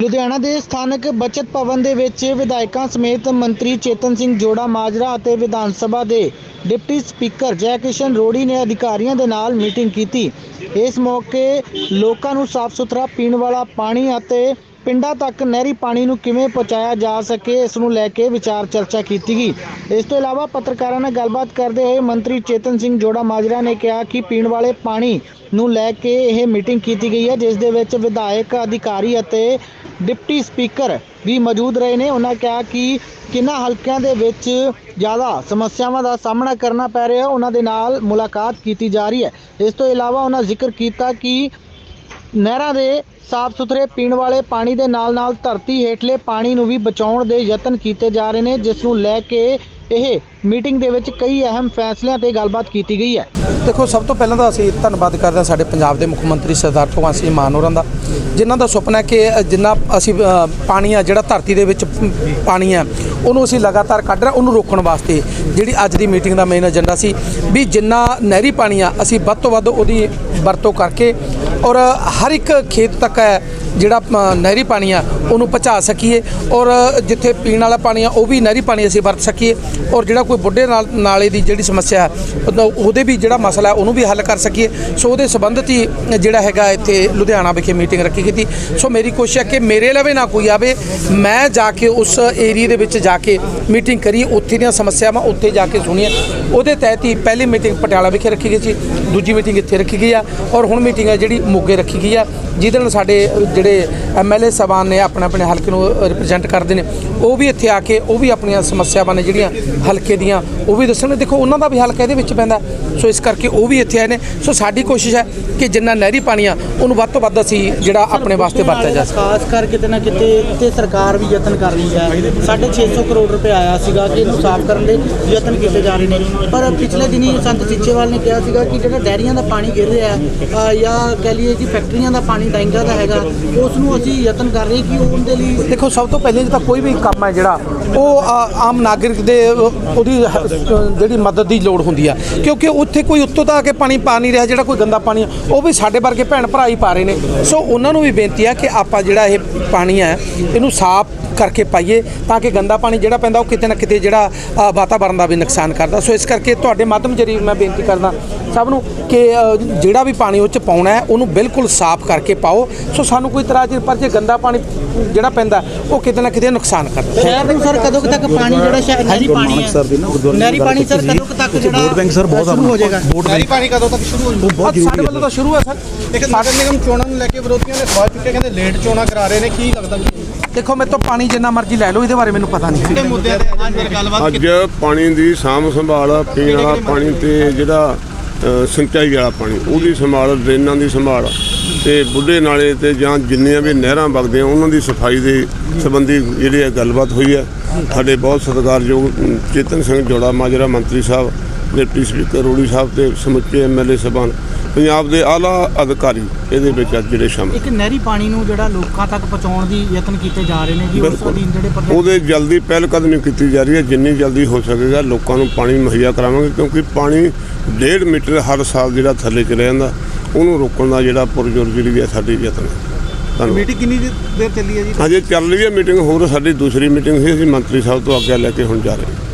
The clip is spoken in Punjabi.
ਲੁਧਿਆਣਾ ਦੇ ਸਥਾਨਕ ਬਚਤ ਭਵਨ ਦੇ ਵਿੱਚ ਵਿਧਾਇਕਾਂ ਸਮੇਤ ਮੰਤਰੀ ਚੇਤਨ ਸਿੰਘ ਜੋੜਾ, ਮਾਜਰਾ ਅਤੇ ਵਿਧਾਨ ਸਭਾ ਦੇ ਡਿਪਟੀ ਸਪੀਕਰ ਜੈ ਕਿਸ਼ਨ ਰੋੜੀ ਨੇ ਅਧਿਕਾਰੀਆਂ ਦੇ ਨਾਲ ਮੀਟਿੰਗ ਕੀਤੀ। ਇਸ ਮੌਕੇ ਲੋਕਾਂ ਨੂੰ ਸਾਫ਼ ਸੁਥਰਾ ਪੀਣ ਵਾਲਾ ਪਾਣੀ ਅਤੇ ਪਿੰਡਾਂ ਤੱਕ ਨਹਿਰੀ ਪਾਣੀ ਨੂੰ ਕਿਵੇਂ ਪਹੁੰਚਾਇਆ ਜਾ ਸਕੇ, ਇਸ ਨੂੰ ਲੈ ਕੇ ਵਿਚਾਰ ਚਰਚਾ ਕੀਤੀ ਗਈ। ਇਸ ਤੋਂ ਇਲਾਵਾ ਪੱਤਰਕਾਰਾਂ ਨਾਲ ਗੱਲਬਾਤ ਕਰਦੇ ਹੋਏ ਮੰਤਰੀ ਚੇਤਨ ਸਿੰਘ ਜੋੜਾ ਮਾਜਰਾ ਨੇ ਕਿਹਾ ਕਿ ਪੀਣ ਵਾਲੇ ਪਾਣੀ ਨੂੰ ਲੈ ਕੇ ਇਹ ਮੀਟਿੰਗ ਕੀਤੀ ਗਈ ਹੈ, ਜਿਸ ਦੇ ਵਿੱਚ ਵਿਧਾਇਕ, ਅਧਿਕਾਰੀ ਅਤੇ ਡਿਪਟੀ ਸਪੀਕਰ ਵੀ ਮੌਜੂਦ ਰਹੇ ਨੇ। ਉਹਨਾਂ ਕਿਹਾ ਕਿ ਕਿੰਨਾ ਹਲਕਿਆਂ ਦੇ ਵਿੱਚ ਜ਼ਿਆਦਾ ਸਮੱਸਿਆਵਾਂ ਦਾ ਸਾਹਮਣਾ ਕਰਨਾ ਪੈ ਰਿਹਾ ਉਹਨਾਂ ਦੇ ਨਾਲ ਮੁਲਾਕਾਤ ਕੀਤੀ ਜਾ ਰਹੀ ਹੈ। ਇਸ ਤੋਂ ਇਲਾਵਾ ਉਹਨਾਂ ਜ਼ਿਕਰ ਕੀਤਾ ਕਿ ਨਹਿਰਾਂ ਦੇ ਸਾਫ਼ ਸੁਥਰੇ ਪੀਣ ਵਾਲੇ ਪਾਣੀ ਦੇ ਨਾਲ-ਨਾਲ ਧਰਤੀ ਹੇਠਲੇ ਪਾਣੀ ਨੂੰ ਵੀ ਬਚਾਉਣ ਦੇ ਯਤਨ ਕੀਤੇ ਜਾ ਰਹੇ ਨੇ, ਜਿਸ ਨੂੰ ਲੈ ਕੇ ਇਹ ਮੀਟਿੰਗ ਦੇ ਵਿੱਚ ਕਈ ਅਹਿਮ ਫੈਸਲਿਆਂ ਤੇ ਗੱਲਬਾਤ ਕੀਤੀ ਗਈ ਹੈ। ਦੇਖੋ, ਸਭ ਤੋਂ ਪਹਿਲਾਂ ਤਾਂ ਅਸੀਂ ਧੰਨਵਾਦ ਕਰਦੇ ਹਾਂ ਸਾਡੇ ਪੰਜਾਬ ਦੇ ਮੁੱਖ ਮੰਤਰੀ ਸਰਦਾਰ ਭਗਵੰਤ ਸਿੰਘ ਮਾਨ ਹੋਰਾਂ ਦਾ, ਜਿਨ੍ਹਾਂ ਦਾ ਸੁਪਨਾ ਹੈ ਕਿ ਜਿੰਨਾ ਅਸੀਂ ਪਾਣੀ ਆ, ਜਿਹੜਾ ਧਰਤੀ ਦੇ ਵਿੱਚ ਪਾਣੀ ਆ, ਉਹਨੂੰ ਅਸੀਂ ਲਗਾਤਾਰ ਕੱਢ ਰਹੇ ਉਹਨੂੰ ਰੋਕਣ ਵਾਸਤੇ ਜਿਹੜੀ ਅੱਜ ਦੀ ਮੀਟਿੰਗ ਦਾ ਮੇਨ ਏਜੰਡਾ ਸੀ ਵੀ ਜਿੰਨਾ ਨਹਿਰੀ ਪਾਣੀ ਆ, ਅਸੀਂ ਵੱਧ ਤੋਂ ਵੱਧ ਉਹਦੀ ਵਰਤੋਂ ਕਰਕੇ ਔਰ ਹਰ ਇੱਕ ਖੇਤ ਤੱਕ ਹੈ ਜਿਹੜਾ ਨਹਿਰੀ ਪਾਣੀ ਆ ਉਹਨੂੰ ਪਹੁੰਚਾ ਸਕੀਏ ਔਰ ਜਿੱਥੇ ਪੀਣ ਵਾਲਾ ਪਾਣੀ ਆ ਉਹ ਵੀ ਨਹਿਰੀ ਪਾਣੀ ਅਸੀਂ ਵਰਤ ਸਕੀਏ ਔਰ ਜਿਹੜਾ ਕੋਈ ਬੁੱਢੇ ਨਾਲ ਨਾਲੇ ਦੀ ਜਿਹੜੀ ਸਮੱਸਿਆ ਹੈ, ਉਹਦਾ- ਉਹਦੇ ਵੀ ਜਿਹੜਾ ਮਸਲਾ ਹੈ ਉਹਨੂੰ ਵੀ ਹੱਲ ਕਰ ਸਕੀਏ। ਸੋ ਉਹਦੇ ਸੰਬੰਧਿਤ ਹੀ ਜਿਹੜਾ ਹੈਗਾ ਇੱਥੇ ਲੁਧਿਆਣਾ ਵਿਖੇ ਮੀਟਿੰਗ ਰੱਖੀ ਗਈ ਸੋ। ਮੇਰੀ ਕੋਸ਼ਿਸ਼ ਹੈ ਕਿ ਮੇਰੇ ਲਵੇ ਨਾ ਕੋਈ ਆਵੇ ਮੈਂ ਜਾ ਕੇ ਉਸ ਏਰੀਆ ਦੇ ਵਿੱਚ ਜਾ ਕੇ ਮੀਟਿੰਗ ਕਰੀ ਉੱਥੇ ਦੀਆਂ ਸਮੱਸਿਆਵਾਂ ਉੱਥੇ ਜਾ ਕੇ ਸੁਣੀਆਂ। ਉਹਦੇ ਤਹਿਤ ਹੀ ਪਹਿਲੀ ਮੀਟਿੰਗ ਪਟਿਆਲਾ ਵਿਖੇ ਰੱਖੀ ਗਈ ਸੀ ਦੂਜੀ ਮੀਟਿੰਗ ਇੱਥੇ ਰੱਖੀ ਗਈ ਆ ਔਰ ਹੁਣ ਮੀਟਿੰਗ ਹੈ ਜਿਹੜੀ ਮੋਗੇ ਰੱਖੀ ਗਈ ਆ ਜਿਹਦੇ ਨਾਲ ਸਾਡੇ ਜਿਹੜੇ ਐਮਐਲਏ ਸਾਹਿਬਾਨ ਨੇ ਆਪਣੇ ਆਪਣੇ ਹਲਕੇ ਨੂੰ ਰਿਪਰੈਜ਼ੈਂਟ ਕਰਦੇ ਨੇ, ਉਹ ਵੀ ਇੱਥੇ ਆ ਕੇ, ਉਹ ਵੀ ਆਪਣੀਆਂ ਸਮੱਸਿਆਵਾਂ ਨੇ ਜਿਹੜੀਆਂ ਹਲਕੇ ਦੀਆਂ, ਉਹ ਵੀ ਦੱਸਣ। ਦੇਖੋ, ਉਹਨਾਂ ਦਾ ਵੀ ਹਲਕਾ ਇਹਦੇ ਵਿੱਚ ਪੈਂਦਾ ਸੋ ਇਸ ਕਰਕੇ ਉਹ ਵੀ ਇੱਥੇ ਆਏ ਨੇ। ਸੋ ਸਾਡੀ ਕੋਸ਼ਿਸ਼ ਹੈ ਕਿ ਜਿੰਨਾ ਨਹਿਰੀ ਪਾਣੀ ਆ ਉਹਨੂੰ ਵੱਧ ਤੋਂ ਵੱਧ ਅਸੀਂ ਜਿਹੜਾ ਆਪਣੇ ਵਾਸਤੇ ਵਰਤਿਆ ਜਾ ਸਕੇ ਖਾਸ ਕਰ ਕਿਤੇ ਨਾ ਕਿਤੇ ਤੇ ਸਰਕਾਰ ਵੀ ਯਤਨ ਕਰ ਰਹੀ ਹੈ। 650 ਕਰੋੜ ਰੁਪਏ ਆਇਆ ਸੀਗਾ ਕਿ ਇਹਨੂੰ ਸਾਫ਼ ਕਰਨ ਦੇ ਯਤਨ ਕੀਤੇ ਜਾ ਰਹੇ ਨੇ। ਪਰ ਪਿਛਲੇ ਦਿਨੀ ਸੰਤ ਸਿੱਚੇਵਾਲ ਨੇ ਕਿਹਾ ਸੀਗਾ ਕਿ ਜਿਹੜਾ ਡੈਰੀਆਂ ਦਾ ਪਾਣੀ ਗਿਰ ਰਿਹਾ ਹੈ ਜਾਂ ਕਹਿ ਲਈਏ ਕਿ ਫੈਕਟਰੀਆਂ ਦਾ ਪਾਣੀ ਡੈਂਗਾ ਦਾ ਹੈਗਾ ਉਸ ਨੂੰ ਅਸੀਂ ਯਤਨ ਕਰ ਰਹੇ ਕਿ ਉਹਦੇ ਲਈ ਦੇਖੋ, ਸਭ ਤੋਂ ਪਹਿਲੇ ਤਾਂ ਕੋਈ ਵੀ ਕੰਮ ਹੈ ਜਿਹੜਾ ਉਹ ਆ, ਆਮ ਨਾਗਰਿਕ ਦੇ ਅ, ਉਹਦੀ ਹ- ਜਿਹੜੀ ਮਦਦ ਦੀ ਲੋੜ ਹੁੰਦੀ ਆ। ਕਿਉਂਕਿ ਉੱਥੇ ਕੋਈ ਉੱਤੋਂ ਤਾਂ ਆ ਕੇ ਪਾਣੀ ਪਾ ਨਹੀਂ ਰਿਹਾ ਜਿਹੜਾ ਕੋਈ ਗੰਦਾ ਪਾਣੀ ਆ ਉਹ ਵੀ ਸਾਡੇ ਵਰਗੇ ਭੈਣ ਭਰਾ ਹੀ ਪਾ ਰਹੇ ਨੇ। ਸੋ ਉਹਨਾਂ ਨੂੰ ਵੀ ਬੇਨਤੀ ਆ ਕਿ ਆਪਾਂ ਜਿਹੜਾ ਇਹ ਪਾਣੀ ਹੈ ਇਹਨੂੰ ਸਾਫ਼ ਕਰਕੇ ਪਾਈਏ ਤਾਂ ਕਿ ਗੰਦਾ ਪਾਣੀ ਜਿਹੜਾ ਪੈਂਦਾ ਉਹ ਕਿਤੇ ਨਾ ਕਿਤੇ ਜਿਹੜਾ ਅ, ਵਾਤਾਵਰਣ ਦਾ ਵੀ ਨੁਕਸਾਨ ਕਰਦਾ। ਸੋ ਇਸ ਕਰਕੇ ਤੁਹਾਡੇ ਮਾਧਿਅਮ ਜ਼ਰੀਏ ਮੈਂ ਬੇਨਤੀ ਕਰਦਾ ਸਭ ਨੂੰ ਕਿ ਅ, ਜਿਹੜਾ ਵੀ ਪਾਣੀ ਉਹ ਚ ਪਾਉਣਾ ਹੈ ਉਹਨੂੰ ਬਿਲਕੁਲ ਸਾਫ਼ ਕਰਕੇ ਪਾਓ। ਸੋ ਸਾਨੂੰ ਕੋਈ ਤਰ੍ਹਾਂ ਨਹੀਂ ਪਰ ਜੇ ਗੰਦਾ ਪਾਣੀ ਜਿਹੜਾ ਪੈਂਦਾ ਉਹ ਕਿਤੇ ਨਾ ਕਿਤੇ ਨੁਕਸਾਨ ਕਰਦਾ। ਸ਼ਹਿਰ ਨੂੰ ਸਰ ਕਦੋਂ ਤੱਕ ਪਾਣੀ ਜਿਹੜਾ ਸ਼ਹਿਰ ਨਹਿਰੀ ਪਾਣੀ ਸਰ ਦੀ ਨਾ ਹੈ ਗੁਰਦੁਆਰਾ ਨਹਿਰੀ ਪਾਣੀ ਸਰ ਕਦੋਂ ਤੱਕ ਜਿਹੜਾ ਵੋਟ ਬੈਂਕ ਸਰ ਬਹੁਤ ਸ਼ੁਰੂ ਹੋ ਜਾਏਗਾ? ਵੋਟ ਬੈਂਕ ਪਾਣੀ ਕਦੋਂ ਤੱਕ ਸ਼ੁਰੂ ਹੋ ਅੱਜ ਸਾਡੇ ਵੱਲੋਂ ਹੈ ਤਾਂ ਸ਼ੁਰੂ ਹੈ ਸਰ। ਇੱਕ ਨਗਰ ਨਿਗਮ ਚੋਣਾਂ ਨੂੰ ਲੈ ਕੇ ਵਿਰੋਧੀਆਂ ਨੇ ਸਵਾਲ ਚੁੱਕੇ ਕਹਿੰਦੇ ਲੇਟ ਚੋਣਾਂ ਕਰਾ ਰਹੇ ਨੇ ਕੀ ਲੱਗਦਾ ਕਿ ਦੇਖੋ ਮੇਰੇ ਤੋਂ ਪਾਣੀ ਜਿੰਨਾ ਮਰਜ਼ੀ ਲੈ ਲਓ ਇਹਦੇ ਬਾਰੇ ਮੈਨੂੰ ਪਤਾ ਨਹੀਂ। ਕਿਹੜੇ ਮੁੱਦਿਆਂ ਤੇ ਅੱਜ ਫਿਰ ਗੱਲਬਾਤ ਅੱਜ ਪਾਣੀ ਦੀ ਸਾਂਭ ਸੰਭਾਲ ਪੀਣ ਵਾਲਾ ਪਾਣੀ ਤੇ ਜਿਹੜਾ ਸਿੰਚਾਈ ਵਾਲਾ ਪਾਣੀ ਉਹਦੀ ਸੰਭਾਲ ਡਰੇਨਾਂ ਦੀ ਸੰਭਾਲ। ਤੇ ਬੁੱਢੇ ਨਾਲੇ ਤੇ ਜਾਂ ਜਿੰਨੀਆਂ ਵੀ ਨਹਿਰਾਂ ਵਗਦੀਆਂ ਉਹਨਾਂ ਦੀ ਸਫ਼ਾਈ ਦੇ ਸੰਬੰਧੀ ਜਿਹੜੀ ਇਹ ਗੱਲਬਾਤ ਹੋਈ ਹੈ। ਸਾਡੇ ਬਹੁਤ ਸਤਿਕਾਰਯੋਗ ਚੇਤਨ ਸਿੰਘ ਜੋੜਾ ਮਾਜਰਾ ਮੰਤਰੀ ਸਾਹਿਬ ਡਿਪਟੀ ਸਪੀਕਰ ਰੋੜੀ ਸਾਹਿਬ ਤੇ ਸਮੁੱਚੇ ਐਮਐਲਏ ਸਭਾਨ ਪੰਜਾਬ ਦੇ ਆਲਾ ਅਧਿਕਾਰੀ ਇਹਦੇ ਵਿੱਚ ਅੱਜ ਜਿਹੜੇ ਸ਼ਾਮਲ। ਇੱਕ ਨਹਿਰੀ ਪਾਣੀ ਨੂੰ ਜਿਹੜਾ ਲੋਕਾਂ ਤੱਕ ਪਹੁੰਚਾਉਣ ਦੀ ਯਤਨ ਕੀਤੇ ਜਾ ਰਹੇ ਨੇ ਜੀ ਉਸ। ਅਧੀਨ ਜਿਹੜੇ ਉਹਦੇ ਜਲਦੀ ਪਹਿਲ ਕਦਮੀ ਕੀਤੀ ਜਾ ਰਹੀ ਹੈ ਜਿੰਨੀ ਜਲਦੀ ਹੋ ਸਕੇਗਾ ਲੋਕਾਂ ਨੂੰ ਪਾਣੀ ਮੁਹੱਈਆ ਕਰਾਵਾਂਗੇ ਕਿਉਂਕਿ ਪਾਣੀ 1.5 ਮੀਟਰ ਹਰ ਸਾਲ ਜਿਹੜਾ ਥੱਲੇ ਚਲੇ ਜਾਂਦਾ। ਉਹਨੂੰ ਰੋਕਣ ਦਾ ਜਿਹੜਾ ਪੁਰਜੋਰ ਜਿਹੜੀ ਹੈ ਸਾਡੀ ਯਤਨ ਹੈ ਮੀਟਿੰਗ ਕਿੰਨੀ ਦੇਰ ਚੱਲੀ ਹੈ ਜੀ? ਹਜੇ ਚੱਲ ਰਹੀ ਹੈ ਮੀਟਿੰਗ ਹੋਰ ਸਾਡੀ ਦੂਸਰੀ ਮੀਟਿੰਗ ਸੀ ਅਸੀਂ ਮੰਤਰੀ ਸਾਹਿਬ ਤੋਂ ਆਗਿਆ ਲੈ ਕੇ ਹੁਣ ਜਾ ਰਹੇ ਹਾਂ।